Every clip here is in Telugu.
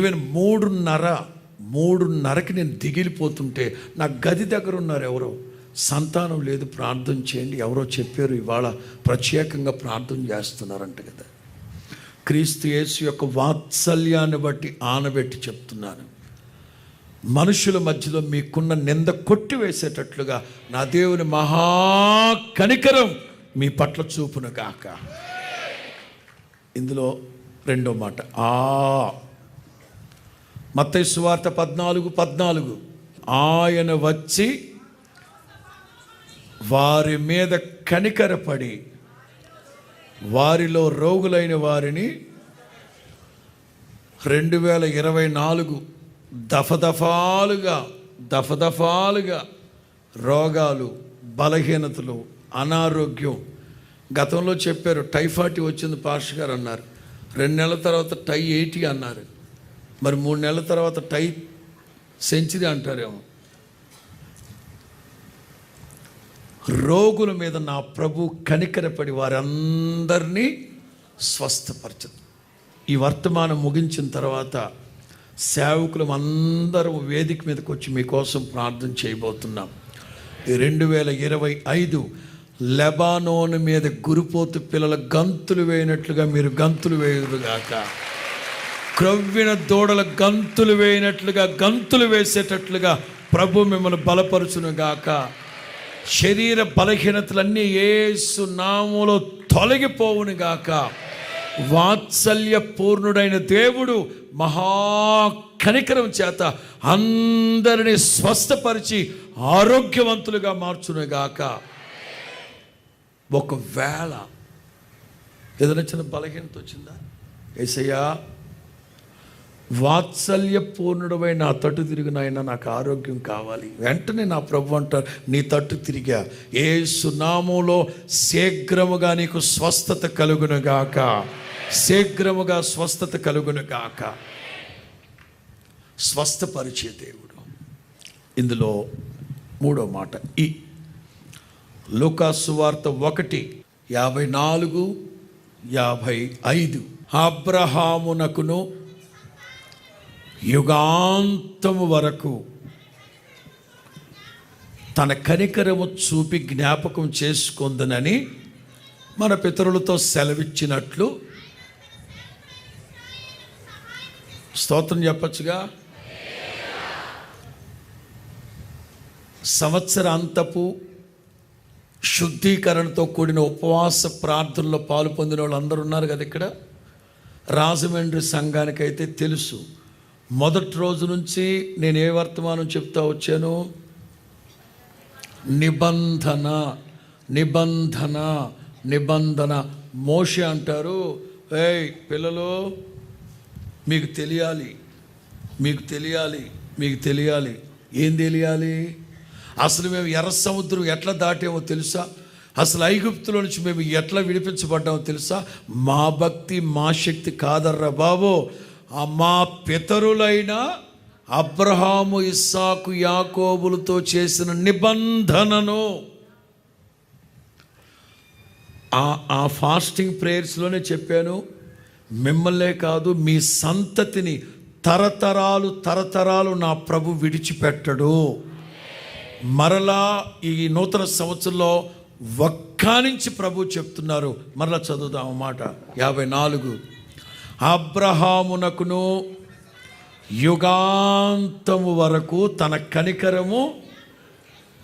ఈవెన్ మూడున్నర మూడున్నరకి నేను దిగిలిపోతుంటే నా గది దగ్గర ఉన్నారు ఎవరో. సంతానం లేదు ప్రార్థన చేయండి ఎవరో చెప్పారు ఇవాళ ప్రత్యేకంగా ప్రార్థన చేస్తున్నారంట కదా. క్రీస్తు యేసు యొక్క వాత్సల్యాన్ని బట్టి ఆనబెట్టి చెప్తున్నాను. మనుషుల మధ్యలో మీకున్న నింద కొట్టివేసేటట్లుగా నా దేవుని మహా కనికరం మీ పట్ల చూపును కాక ఇందులో రెండో మాట ఆ మత్తయి వార్త పద్నాలుగు పద్నాలుగు. ఆయన వచ్చి వారి మీద కనికరపడి వారిలో రోగులైన వారిని రెండు వేల ఇరవై నాలుగు దఫదఫాలుగా దఫదఫాలుగా రోగాలు బలహీనతలు అనారోగ్యం. గతంలో చెప్పారు టైఫాయిడ్ వచ్చింది పాష గారు అన్నారు. రెండు నెలల తర్వాత టై ఎయిటీ అన్నారు. మరి మూడు నెలల తర్వాత టై సెంచరీ అంటారేమో. రోగుల మీద నా ప్రభు కనికరపడి వారందరినీ స్వస్థపరచదు. ఈ వర్తమానం ముగించిన తర్వాత సేవకులు అందరం వేదిక మీదకి వచ్చి మీకోసం ప్రార్థన చేయబోతున్నాం. రెండు వేల ఇరవై ఐదు లెబానోన్ మీద గురిపోతు పిల్లల గంతులు వేయనట్లుగా మీరు గంతులు వేయురుగాక క్రవ్విన దూడల గంతులు వేయనట్లుగా గంతులు వేసేటట్లుగా ప్రభు మిమ్మల్ని బలపరుచునుగాక. శరీర బలహీనతలన్నీ ఏసు తొలగిపోవును తొలగిపోవునుగాక. వాత్సల్య పూర్ణుడైన దేవుడు మహా కనికరం చేత అందరినీ స్వస్థపరిచి ఆరోగ్యవంతులుగా మార్చునుగాక. ఒకవేళ ఏదైనా చిన్న బలహీనత వచ్చిందా? ఏసయ్యా వాత్సల్యపూర్ణుడమైన నా తట్టు తిరిగినాయన నాకు ఆరోగ్యం కావాలి. వెంటనే నా ప్రభు అంటారు నీ తట్టు తిరిగా. ఏ సునామోలో శీఘ్రముగా నీకు స్వస్థత కలుగునుగాక. శీఘ్రముగా స్వస్థత కలుగునుగాక. స్వస్థపరిచే దేవుడు. ఇందులో మూడో మాట ఈ. లూకాసు వార్త ఒకటి యాభై నాలుగు యాభై ఐదు. అబ్రహామునకును యుగాంతము వరకు తన కనికరము చూపి జ్ఞాపకం చేసుకుందనని మన పితరులతో సెలవిచ్చినట్లు స్తోత్రం చెప్పచ్చుగా? సంవత్సరాంతపు శుద్ధీకరణతో కూడిన ఉపవాస ప్రార్థనలో పాలు పొందిన వాళ్ళు అందరూ ఉన్నారు కదా ఇక్కడ? రాజమండ్రి సంఘానికైతే తెలుసు. మొదటి రోజు నుంచి నేను ఏ వర్తమానం చెప్తా వచ్చాను? నిబంధన నిబంధన నిబంధన. మోషే అంటారు ఏయ్ పిల్లలు మీకు తెలియాలి మీకు తెలియాలి మీకు తెలియాలి. ఏం తెలియాలి? అసలు మేము ఎర్ర సముద్రం ఎట్లా దాటామో తెలుసా? అసలు ఐగుప్తులో నుంచి మేము ఎట్లా విడిపించబడ్డామో తెలుసా? మా భక్తి మా శక్తి కాదర్రా బాబో. మా పితరులైన అబ్రహాము ఇస్సాకు యాకోబులతో చేసిన నిబంధనను ఆ ఆ ఫాస్టింగ్ ప్రేయర్స్లోనే చెప్పాను. మిమ్మల్నే కాదు మీ సంతతిని తరతరాలు తరతరాలు నా ప్రభు విడిచిపెట్టడు. మరలా ఈ నూతన సంవత్సరంలో ఒక్కానించి ప్రభు చెప్తున్నారు. మరలా చదువుదాం మాట యాభై నాలుగు. అబ్రహామునకును యుగాంతము వరకు తన కనికరము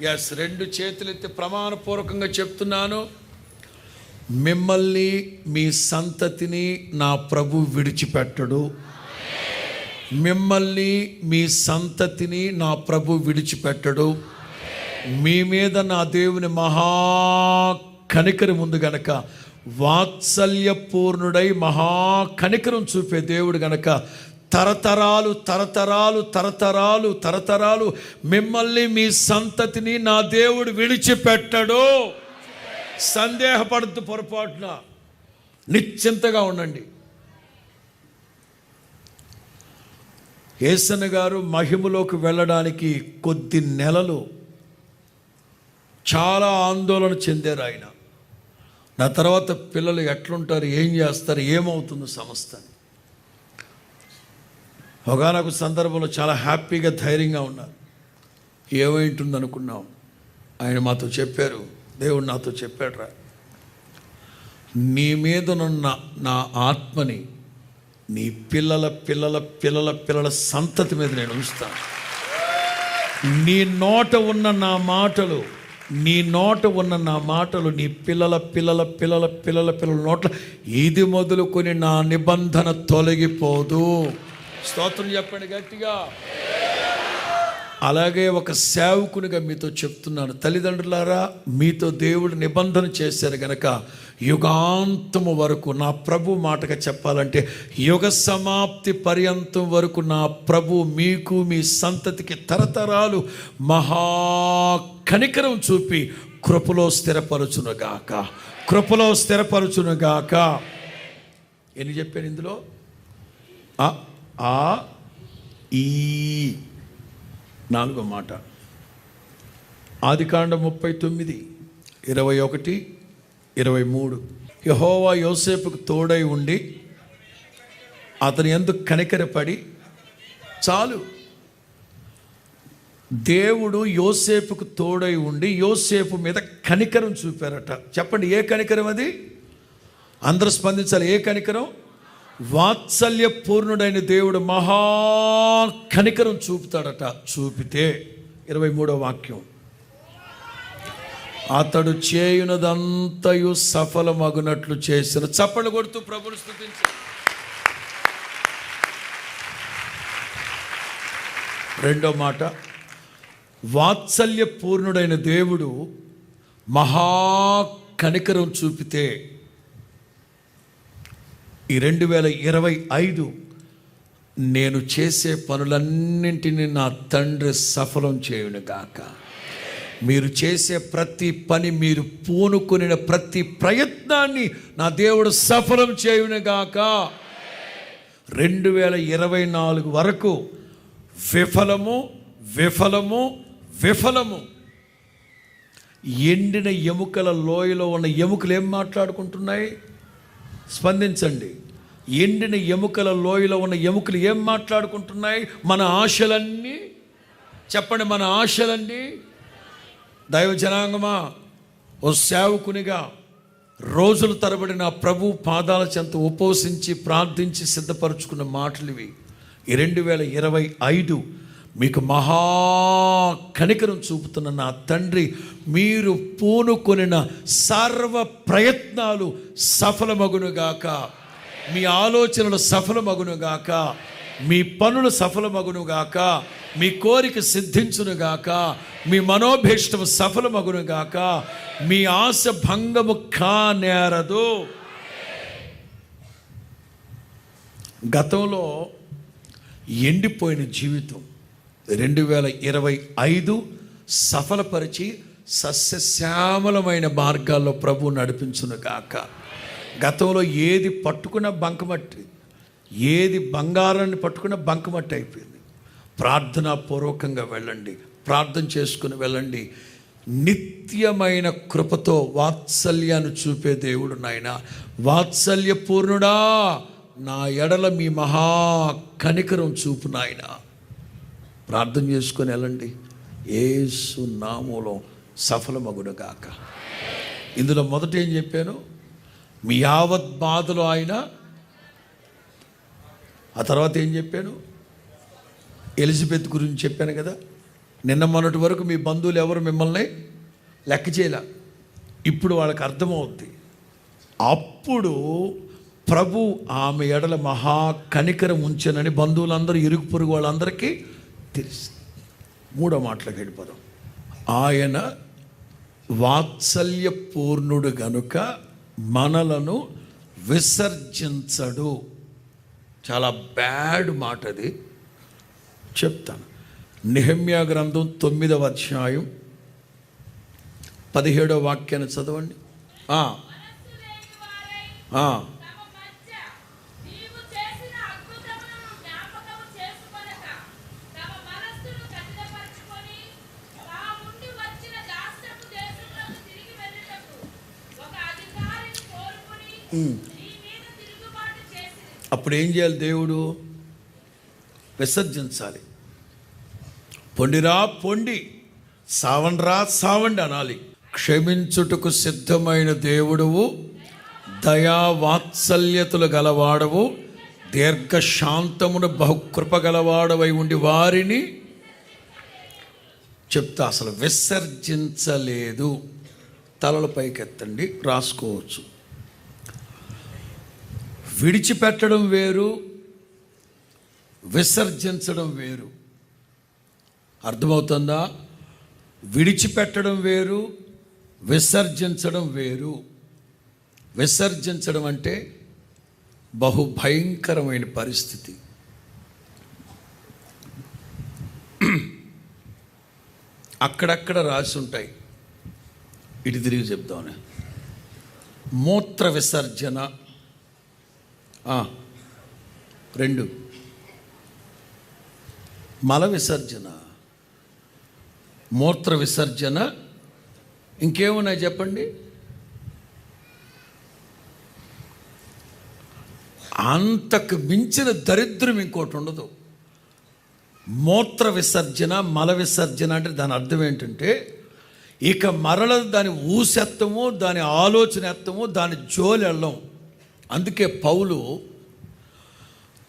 ఎస్ రెండు చేతులెత్తి ప్రమాణపూర్వకంగా చెప్తున్నాను. మిమ్మల్ని మీ సంతతిని నా ప్రభు విడిచిపెట్టడు. మిమ్మల్ని మీ సంతతిని నా ప్రభు విడిచిపెట్టడు. మీ మీద నా దేవుని మహా కనికరి ముందు గనక వాత్సల్యపూర్ణుడై మహా కనికరం చూపే దేవుడు గనక తరతరాలు తరతరాలు తరతరాలు తరతరాలు మిమ్మల్ని మీ సంతతిని నా దేవుడు విడిచిపెట్టడు. సందేహపడద్దు పొరపాటున. నిశ్చింతగా ఉండండి. ఏసన గారు మహిమలోకి వెళ్ళడానికి కొద్ది నెలలు చాలా ఆందోళన చెందారు ఆయన. నా తర్వాత పిల్లలు ఎట్లుంటారు ఏం చేస్తారు ఏమవుతుంది సంస్థ ఒకనొక సందర్భంలో చాలా హ్యాపీగా ధైర్యంగా ఉన్నారు. ఏమైంటుంది అనుకున్నాం ఆయన మాతో చెప్పారు దేవుడు నాతో చెప్పాడు రా నీ మీదనున్న నా ఆత్మని నీ పిల్లల పిల్లల పిల్లల పిల్లల సంతతి మీద నేను ఉంచుతాను. నీ నోట ఉన్న నా మాటలు నీ నోట ఉన్న నా మాటలు నీ పిల్లల పిల్లల పిల్లల పిల్లల పిల్లల నోట్ల ఇది మొదలుకొని నా నిబంధన తొలగిపోదు. స్తోత్రం చెప్పండి గట్టిగా. అలాగే ఒక సేవకునిగా మీతో చెప్తున్నాను. తల్లిదండ్రులారా మీతో దేవుడు నిబంధన చేశారు గనక యుగాంతము వరకు నా ప్రభు మాటగా చెప్పాలంటే యుగ సమాప్తి పర్యంతం వరకు నా ప్రభు మీకు మీ సంతతికి తరతరాలు మహా కనికరం చూపి కృపలో స్థిరపరచునుగాక. కృపలో స్థిరపరచునుగాక. ఎన్ని చెప్పాను ఇందులో? ఆ ఆ ఈ. నాలుగో మాట. ఆదికాండ ముప్పై తొమ్మిది ఇరవై ఒకటి ఇరవై మూడు. యహోవా యోసేపుకు తోడై ఉండి అతని ఎందుకు కనికరపడి చాలు దేవుడు యోసేపుకు తోడై ఉండి యోసేపు మీద కనికరం చూపారట. చెప్పండి ఏ కనికరం అది? అందరూ స్పందించాలి ఏ కనికరం? వాత్సల్య పూర్ణుడైన దేవుడు మహా కనికరం చూపుతాడట చూపితే. ఇరవై మూడో వాక్యం. అతడు చేయునదంతయు సఫలమగునట్లు చేసిన చప్పలు కొడుతూ ప్రభులు స్థుతించి రెండో మాట వాత్సల్య పూర్ణుడైన దేవుడు మహా కనికరం చూపితే ఈ రెండు వేల ఇరవై ఐదు నేను చేసే పనులన్నింటినీ నా తండ్రి సఫలం చేయును గాక. మీరు చేసే ప్రతి పని మీరు పూనుకొనిన ప్రతి ప్రయత్నాన్ని నా దేవుడు సఫలం చేయునుగాక. రెండు వేల ఇరవై నాలుగు వరకు విఫలము విఫలము విఫలము. ఎండిన ఎముకల లోయలో ఉన్న ఎముకలు ఏం మాట్లాడుకుంటున్నాయి? స్పందించండి. ఎండిన ఎముకల లోయలో ఉన్న ఎముకలు ఏం మాట్లాడుకుంటున్నాయి? మన ఆశలన్నీ? చెప్పండి మన ఆశలన్నీ? దైవ జనాంగమా ఓ సేవకునిగా రోజుల తరబడి నా ప్రభు పాదాల చెంత ఉపవసించి ప్రార్థించి సిద్ధపరచుకున్న మాటలు ఇవి. ఈ రెండు వేల ఇరవై ఐదు మీకు మహా కనికరం చూపుతున్న నా తండ్రి మీరు పూనుకొనిన సర్వ ప్రయత్నాలు సఫలమగునుగాక. మీ ఆలోచనలు సఫలమగునుగాక. మీ పనులు సఫలమగునుగాక మీ కోరిక సిద్ధించునుగాక మీ మనోభీష్టం సఫలమగునుగాక మీ ఆశ భంగము కానేరదు. గతంలో ఎండిపోయిన జీవితం రెండు వేల ఇరవై ఐదు సఫలపరిచి సస్యశ్యామలమైన మార్గాల్లో ప్రభు నడిపించును గాక గతంలో ఏది పట్టుకున్న బంకమట్టి ఏది బంగారాన్ని పట్టుకున్న బంకమట్టి అయిపోయింది. ప్రార్థనా పూర్వకంగా వెళ్ళండి. ప్రార్థన చేసుకుని వెళ్ళండి. నిత్యమైన కృపతో వాత్సల్యాన్ని చూపే దేవుడు నాయన. వాత్సల్య పూర్ణుడా నా ఎడల మీ మహా కనికరం చూపు నాయన. ప్రార్థన చేసుకొని వెళ్ళండి. ఏసు నామూలో సఫలమగునుగాక. ఇందులో మొదట ఏం చెప్పాను? మీ యావత్ బాధలో ఆయన ఆ తర్వాత ఏం చెప్పాను? ఎలిజబెత్ గురించి చెప్పాను కదా. నిన్న మొన్నటి వరకు మీ బంధువులు ఎవరు మిమ్మల్ని లెక్క చేయలే. ఇప్పుడు వాళ్ళకి అర్థమవుద్ది. అప్పుడు ప్రభు ఆమె ఎడల మహా కనికరం ఉంచనని బంధువులందరూ ఇరుగు పొరుగు వాళ్ళందరికీ తెలుసు. మూడో మాటలకు వెళ్ళిపోదాం ఆయన వాత్సల్య పూర్ణుడు గనుక మనలను విసర్జించడు. చాలా బ్యాడ్ మాట అది. చెప్తాను. నిహమ్యా గ్రంథం తొమ్మిదవ అధ్యాయం పదిహేడవ వాక్యాన్ని చదవండి. ఆ, అప్పుడు ఏం చేయాలి దేవుడు? విసర్జించాలి. పొండిరా పొండి. సావండ్రా సావండి అనాలి. క్షమించుటకు సిద్ధమైన దేవుడువు దయా వాత్సల్యతలు గలవాడవు దీర్ఘశాంతమును బహుకృప గలవాడవై ఉండి వారిని చెప్తా. అసలు విసర్జించలేదు. తలల పైకెత్తండి రాసుకోవచ్చు. విడిచిపెట్టడం వేరు విసర్జించడం వేరు. అర్థమవుతుందా? విడిచిపెట్టడం వేరు విసర్జించడం వేరు. విసర్జించడం అంటే బహు భయంకరమైన పరిస్థితి. అక్కడక్కడ రాసి ఉంటాయి ఇటు తిరిగి చెప్తాను మూత్ర విసర్జన రెండు. మల విసర్జన మూత్ర విసర్జన ఇంకేమున్నాయి చెప్పండి? అంతకు మించిన దరిద్రం ఇంకోటి ఉండదు. మూత్ర విసర్జన మల విసర్జన అంటే దాని అర్థం ఏంటంటే ఇక మరల దాని ఊసెత్తము దాని ఆలోచన ఎత్తము దాని జోలి అందుకే పౌలు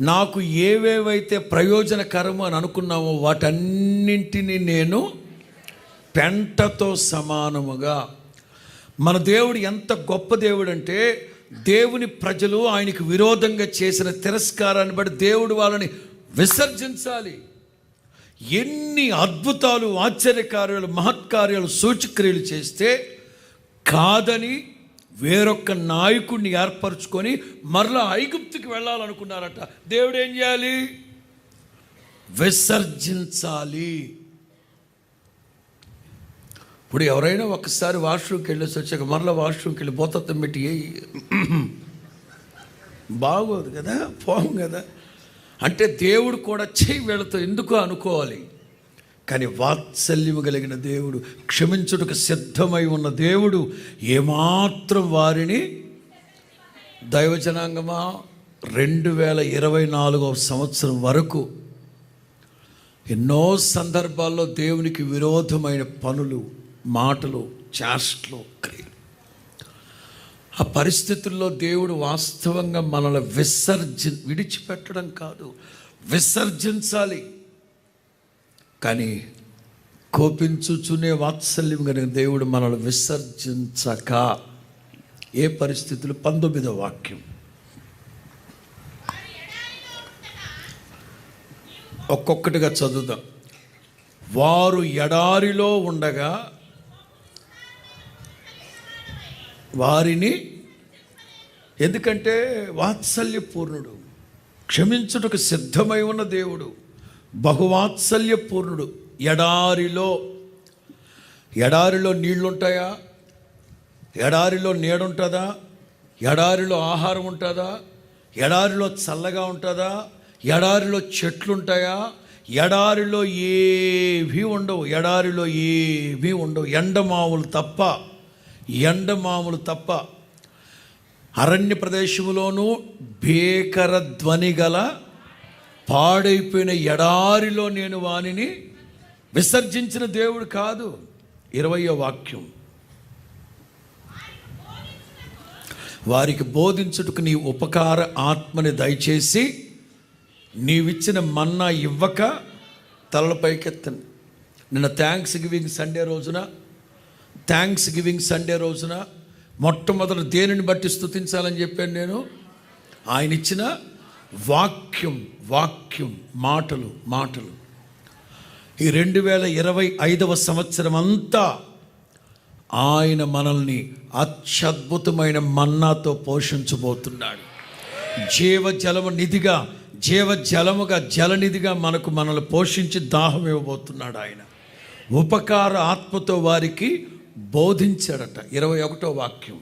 నాకు ఏవేవైతే ప్రయోజనకరము అని అనుకున్నామో వాటన్నింటినీ నేను పెంటతో సమానముగా. మన దేవుడు ఎంత గొప్ప దేవుడు అంటే దేవుని ప్రజలు ఆయనకు విరోధంగా చేసిన తిరస్కారాన్ని బట్టి దేవుడు వాళ్ళని విసర్జించాలి. ఎన్ని అద్భుతాలు ఆశ్చర్యకార్యాలు మహత్కార్యాలు సూచక్రియలు చేస్తే కాదని వేరొక నాయకుడిని ఏర్పరచుకొని మరలా ఐగుప్తుకి వెళ్ళాలనుకున్నారట. దేవుడు ఏం చేయాలి? విసర్జించాలి. ఇప్పుడు ఎవరైనా ఒకసారి వాష్రూమ్కి వెళ్ళేసి వచ్చాక మరలా వాష్రూమ్కి వెళ్ళి బోతత్వం పెట్టి బాగోదు కదా పోం కదా. అంటే దేవుడు కూడా చెయ్యి వీళ్ళతో ఎందుకు అనుకోవాలి? కానీ వాత్సల్యము కలిగిన దేవుడు క్షమించుటకు సిద్ధమై ఉన్న దేవుడు ఏమాత్రం వారిని దైవజనాంగమా? రెండు వేల ఇరవై నాలుగవ సంవత్సరం వరకు ఎన్నో సందర్భాల్లో దేవునికి విరోధమైన పనులు మాటలు చేష్టలు క్రియలు. ఆ పరిస్థితుల్లో దేవుడు వాస్తవంగా మనల్ని విసర్జి విడిచిపెట్టడం కాదు విసర్జించాలి. కానీ కోపించుచునే వాత్సల్యం కలిగిన దేవుడు మనల్ని విసర్జించక ఏ పరిస్థితులు? పంతొమ్మిదో వాక్యం. ఒక్కొక్కటిగా చదువుదాం. వారు ఎడారిలో ఉండగా వారిని ఎందుకంటే వాత్సల్యపూర్ణుడు క్షమించుటకు సిద్ధమై ఉన్న దేవుడు. బహువాత్సల్యపూర్ణుడు. ఎడారిలో ఎడారిలో నీళ్ళుంటాయా? ఎడారిలో నీడుంటుందా? ఎడారిలో ఆహారం ఉంటుందా? ఎడారిలో చల్లగా ఉంటుందా? ఎడారిలో చెట్లుంటాయా? ఎడారిలో ఏవి ఉండవు. ఎడారిలో ఏవి ఉండవు. ఎండమావులు తప్ప ఎండమాములు తప్ప. అరణ్య ప్రదేశంలోనూ భీకర ధ్వని గల పాడైపోయిన ఎడారిలో నేను వానిని విసర్జించిన దేవుడు కాదు. ఇరవయో వాక్యం. వారికి బోధించుటకు నీ ఉపకార ఆత్మని దయచేసి నీవిచ్చిన మన్నా ఇవ్వక తలపైకెత్తను నిన్న థ్యాంక్స్ గివింగ్ సండే రోజున థ్యాంక్స్ గివింగ్ సండే రోజున మొట్టమొదటి దేనిని బట్టి స్తుతించాలని చెప్పాను నేను? ఆయన ఇచ్చిన వాక్యం వాక్యం మాటలు మాటలు. ఈ రెండు వేల ఇరవై ఐదవ సంవత్సరం అంతా ఆయన మనల్ని అత్యద్భుతమైన మన్నాతో పోషించబోతున్నాడు. జీవజలము నిధిగా జీవజలముగా జలనిధిగా మనకు మనల్ని పోషించి దాహం ఇవ్వబోతున్నాడు ఆయన. ఉపకార ఆత్మతో వారికి బోధించాడట ఇరవై ఒకటో వాక్యం.